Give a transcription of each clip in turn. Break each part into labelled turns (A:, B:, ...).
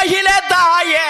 A: மகிழ தாயே.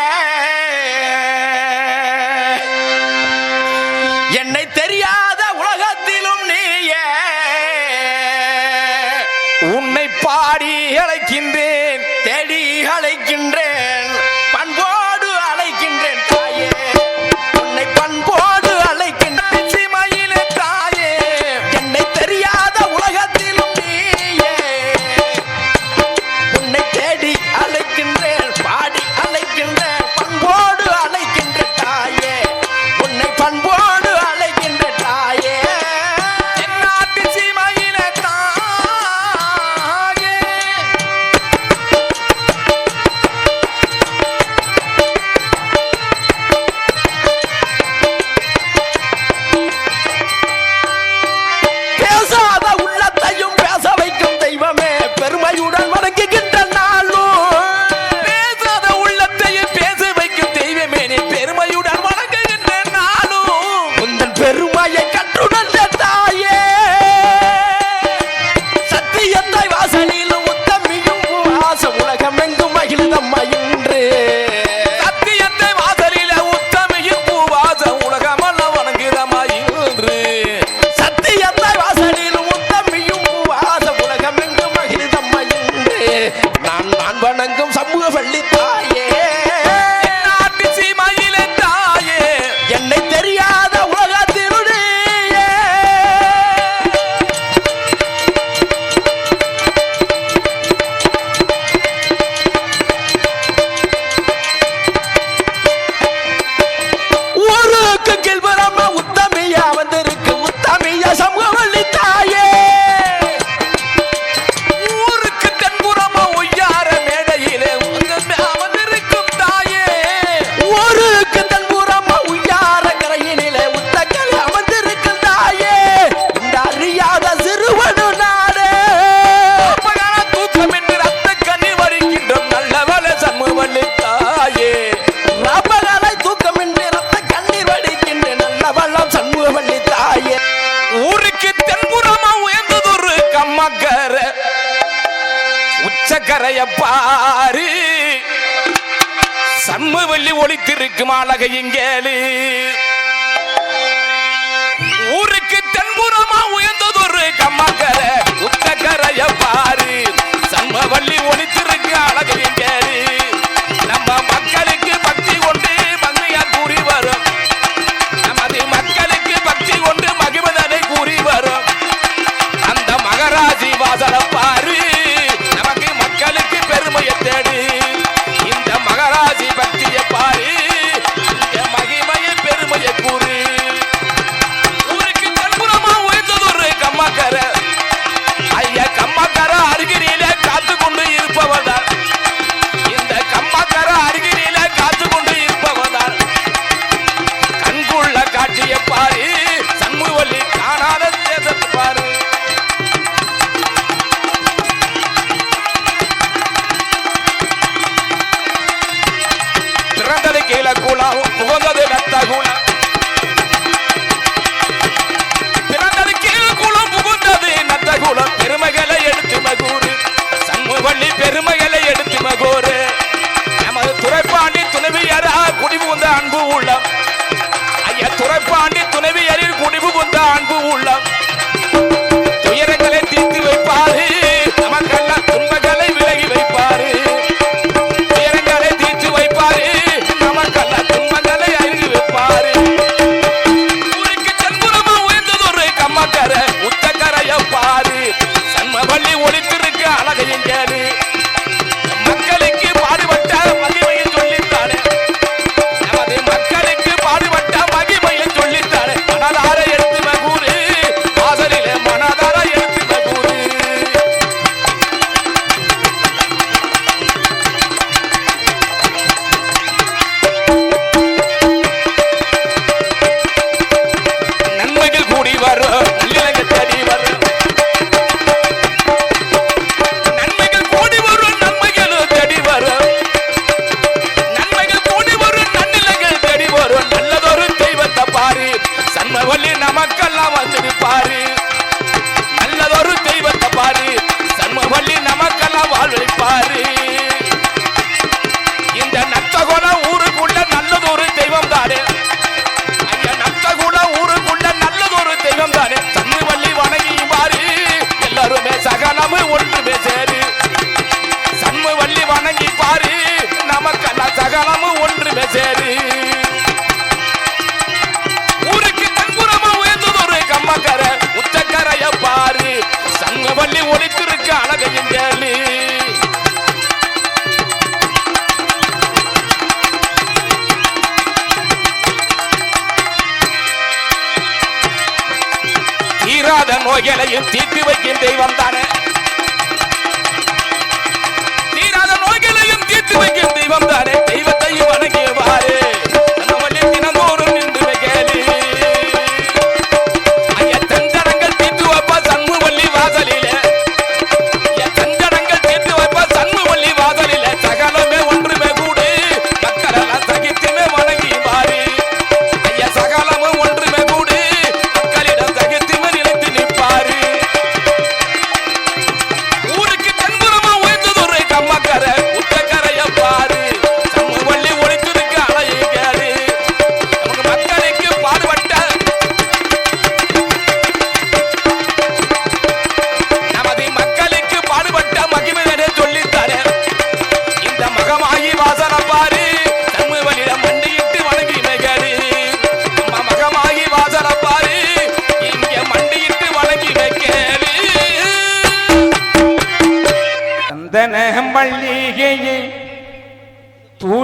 A: ஒளித்திருக்கு அழகையும்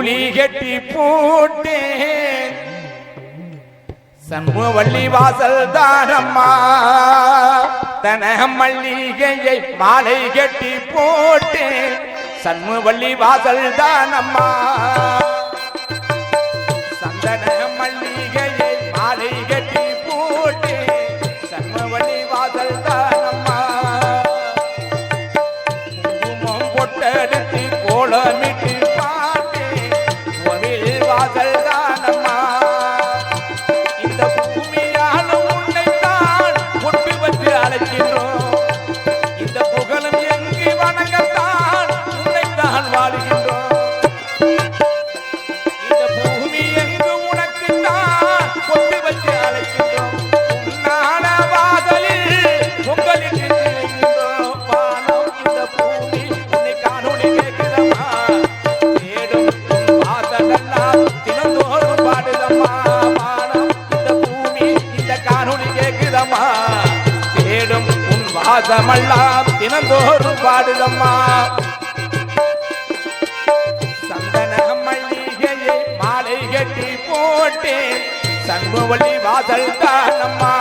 A: கூலி கட்டி பூட்டேன். சண்முக வள்ளி வாசல் தானம்மா. தன மல்லிகையை மாலை கட்டி போட்டேன். சண்முக வள்ளி வாசல் தானம்மா. கோலமிட்டு சந்தனமல்லாம் தினந்தோறும் பாடுதம்மா. சந்தன மல்லிகையை மாலை கட்டி போட்டேன். சண்முவழி வாசல் தானம்மா.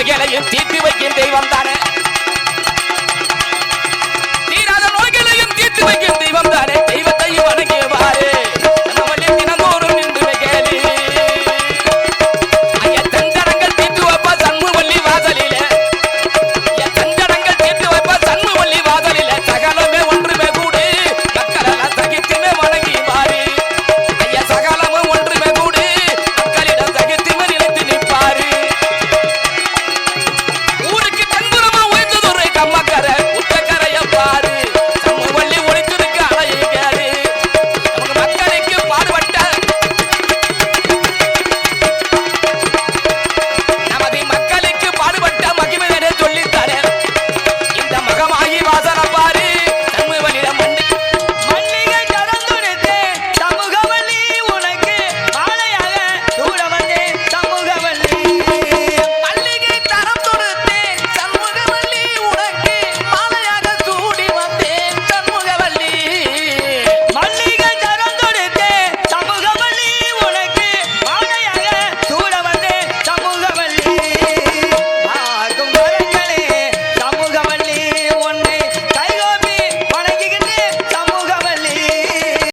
A: நோய்களையும் தீர்த்து வைக்கும் தெய்வம் தானே. தீராத நோய்களையும் தீர்த்து வைக்கும் தெய்வம் தானே. தெய்வத்தையும் வணங்கியவாறு.